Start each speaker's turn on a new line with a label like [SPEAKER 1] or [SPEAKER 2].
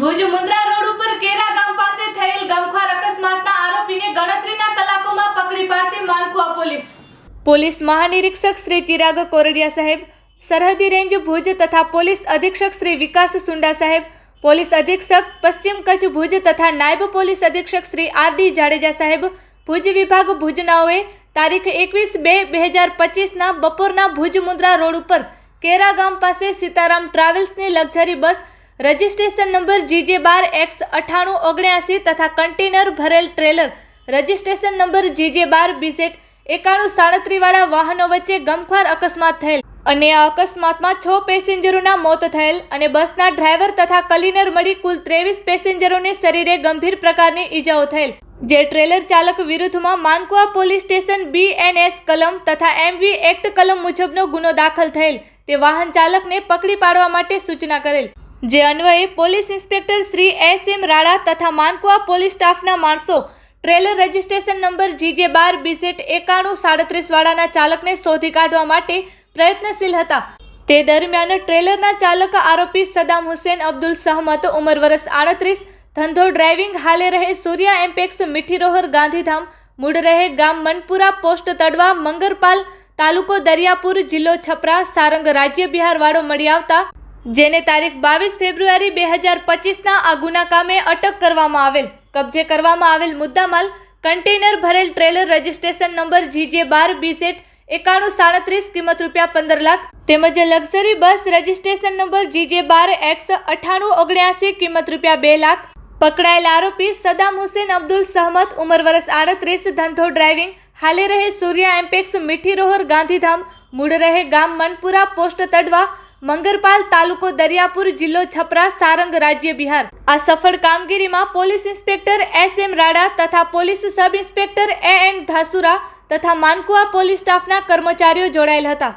[SPEAKER 1] Bhuj Mundra road ઉપર કેરા ગામ પાસે થયેલ ગમખ્વાર અકસ્માતના આરોપીને ગણતરીના કલાકોમાં પકડી પાડતી માલકુઆ પોલીસ. પોલીસ મહાનિરીક્ષક શ્રી ચિરાગ કોરડિયા સાહેબ, સરહદી રેન્જ ભુજ તથા પોલીસ અધિક્ષક શ્રી વિકાસ સુંડા સાહેબ, પોલીસ અધિક્ષક પશ્ચિમ કચ્છ ભુજ તથા નાયબ પોલીસ અધિક્ષક શ્રી આર ડી જાડેજા સાહેબ, ભુજ વિભાગ ભુજનાઓએ તારીખ એકવીસ બે બે હજાર પચીસના બપોરના ભુજ મુન્દ્રા રોડ ઉપર કેરા ગામ પાસે Sitaram ટ્રાવેલ્સની luxury bus registration number GJ બાર એક્સ અઠ્ઠાણું ઓગણ્યાસી તથા કન્ટેનર ભરેલ ટ્રેલર. રજિસ્ટ્રેશન નંબર જીજે બાર બીસેટ એકાણું સાડત્રીવાળા વાહનો વચ્ચે ગમખ્વાર અકસ્માત થયેલ. અને આ અકસ્માતમાં છ પેસેન્જરોના મોત થયેલ અને બસના ડ્રાઈવર તથા ક્લીનર મળી કુલ ત્રેવીસ પેસેન્જરોને શરીરે ગંભીર પ્રકારની ઈજાઓ થયેલ. જે ટ્રેલર ચાલક વિરુદ્ધમાં માનકુવા પોલીસ સ્ટેશન બીએનએસ કલમ તથા એમવી એક્ટ કલમ મુજબનો ગુનો દાખલ થયેલ. તે વાહન ચાલકને પકડી પાડવા માટે સૂચના કરેલ. જે અન્વયે police inspector Shri S M Rana તથા માનકુવા પોલીસ સ્ટાફના માણસો ટ્રેલર રજિસ્ટ્રેશન નંબર જીજે બાર બીસેટ એકાણું સાડત્રીસ વાળાના ચાલકને શોધી કાઢવા માટે પ્રયત્નશીલ હતા. તે દરમિયાન ટ્રેલરના ચાલક આરોપી સદામ હુસેન અબ્દુલ સહમત ઉંમર વર્ષ આડત્રીસ, ધંધો ડ્રાઇવિંગ હાલે રહે સૂર્યા એમ્પેક્સ, મીઠીરોહર, ગાંધીધામ, મૂળ રહે ગામ મનપુરા, પોસ્ટ તડવા, મંગરપાલ તાલુકો દરિયાપુર, જિલ્લો છપરા, સારંગ રાજ્ય બિહાર વાળો મળી આવતા જેને તારીખ બાવીસ ફેબ્રુઆરી બે હજાર પચીસના આ ગુના કામે અટક કરવામાં આવેલ. કબજે કરવામાં આવેલ મુદ્દામાલ કન્ટેનર ભરેલ ટ્રેલર રજિસ્ટ્રેશન નંબર જીજે બાર બીસેટ એકાણું સાડત્રીસ કિંમત રૂપિયા પંદર લાખ તેમજ luxury bus registration number GJ બાર એક્સ અઠ્ઠાણું ઓગણ્યાસી કિંમત રૂપિયા બે લાખ. પકડાયેલ આરોપી સદામ હુસેન અબ્દુલ સહમદ ઉંમર વર્ષ આડત્રીસ, ધંધો ડ્રાઇવિંગ, હાલે રહે સૂર્યા એમ્પેક્સ, મીઠી રોહર, ગાંધીધામ, મૂળ રહે ગામ મનપુરા, પોસ્ટ તડવા મંગરપાલ તાલુકો દરિયાપુર જિલ્લો છપરા સારંગ રાજ્ય બિહાર. આ સફળ કામગીરીમાં પોલીસ ઇન્સ્પેક્ટર એસ એમ રાડા તથા police sub inspector A N Dhasura તથા માનકુઆ પોલીસ સ્ટાફના કર્મચારીઓ જોડાયેલ હતા.